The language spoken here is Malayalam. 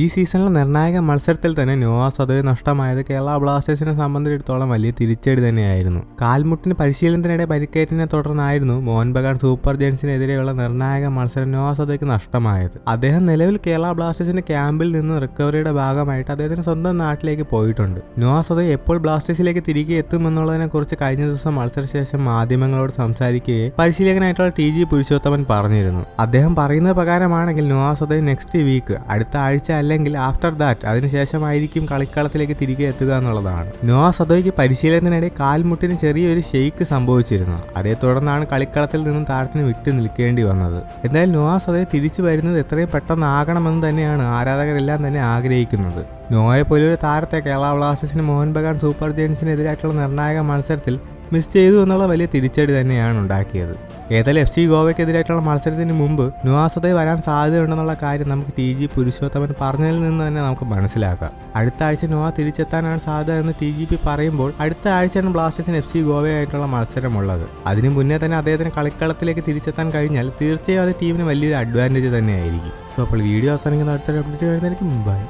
ഈ സീസണിലെ നിർണായക മത്സരത്തിൽ തന്നെ നോവാസ് അതേ നഷ്ടമായത് കേരള ബ്ലാസ്റ്റേഴ്സിനെ സംബന്ധിച്ചിടത്തോളം വലിയ തിരിച്ചടി തന്നെയായിരുന്നു. കാൽമുട്ടിന് പരിശീലനത്തിനിടെ പരിക്കേറ്റിനെ തുടർന്നായിരുന്നു മോഹൻ ബഗാൻ സൂപ്പർ ജയൻസിനെതിരെയുള്ള നിർണായക മത്സരം നോവാസ് അതേക്ക് നഷ്ടമായത്. അദ്ദേഹം നിലവിൽ കേരള ബ്ലാസ്റ്റേഴ്സിന്റെ ക്യാമ്പിൽ നിന്ന് റിക്കവറിയുടെ ഭാഗമായിട്ട് അദ്ദേഹത്തിന് സ്വന്തം നാട്ടിലേക്ക് പോയിട്ടുണ്ട്. നോവാസ് അതേ എപ്പോൾ ബ്ലാസ്റ്റേഴ്സിലേക്ക് തിരികെ എത്തുമെന്നുള്ളതിനെ കുറിച്ച് കഴിഞ്ഞ ദിവസം മത്സരശേഷം മാധ്യമങ്ങളോട് സംസാരിക്കുകയും പരിശീലകനായിട്ടുള്ള ടി ജി പുരുഷോത്തമൻ പറഞ്ഞിരുന്നു. അദ്ദേഹം പറയുന്നത് പ്രകാരമാണെങ്കിൽ നോവാസ് അതേ നെക്സ്റ്റ് വീക്ക് അടുത്ത ആഴ്ച അല്ലെങ്കിൽ ആഫ്റ്റർ ദാറ്റ് അതിനുശേഷമായിരിക്കും കളിക്കളത്തിലേക്ക് തിരികെ എത്തുക എന്നുള്ളതാണ്. നോവ സദോയ്ക്ക് പരിശീലനത്തിനിടെ കാൽമുട്ടിന് ചെറിയൊരു ഷെയ്ക്ക് സംഭവിച്ചിരുന്നു. അതേ തുടർന്നാണ് കളിക്കളത്തിൽ നിന്നും താരത്തിന് വിട്ടു നിൽക്കേണ്ടി വന്നത്. എന്തായാലും നോവ സദോയ് തിരിച്ചു വരുന്നത് എത്രയും പെട്ടെന്നാകണമെന്ന് തന്നെയാണ് ആരാധകരെല്ലാം തന്നെ ആഗ്രഹിക്കുന്നത്. നോയെ പോലൊരു താരത്തെ കേരള ബ്ലാസ്റ്റേഴ്സിന് മോഹൻ ബഗാൻ സൂപ്പർ ജയൻസിനെതിരായിട്ടുള്ള നിർണായക മത്സരത്തിൽ മിസ് ചെയ്തു എന്നുള്ള വലിയ തിരിച്ചടി തന്നെയാണ് ഉണ്ടാക്കിയത്. ഏതായാലും എഫ് സി ഗോവയ്ക്കെതിരായിട്ടുള്ള മത്സരത്തിന് മുമ്പ് നുവാസതയിൽ വരാൻ സാധ്യതയുണ്ടെന്നുള്ള കാര്യം നമുക്ക് ടി ജി പുരുഷോത്തമൻ പറഞ്ഞതിൽ നിന്ന് തന്നെ നമുക്ക് മനസ്സിലാക്കാം. അടുത്ത ആഴ്ച നുവാ തിരിച്ചെത്താനാണ് സാധ്യത എന്ന് ടി ജി പി പറയുമ്പോൾ അടുത്ത ആഴ്ചയാണ് ബ്ലാസ്റ്റേഴ്സിന് എഫ് സി ഗോവയായിട്ടുള്ള മത്സരമുള്ളത്. അതിനു മുന്നേ തന്നെ അദ്ദേഹത്തിന് കളിക്കളത്തിലേക്ക് തിരിച്ചെത്താൻ കഴിഞ്ഞാൽ തീർച്ചയായും അത് ടീമിന് വലിയൊരു അഡ്വാന്റേജ് തന്നെയായിരിക്കും. സോ അപ്പോൾ വീഡിയോ അവസാനിക്കുന്ന അടുത്തൊരു അപ്ഡേറ്റ് വരുന്നതിന് ബൈ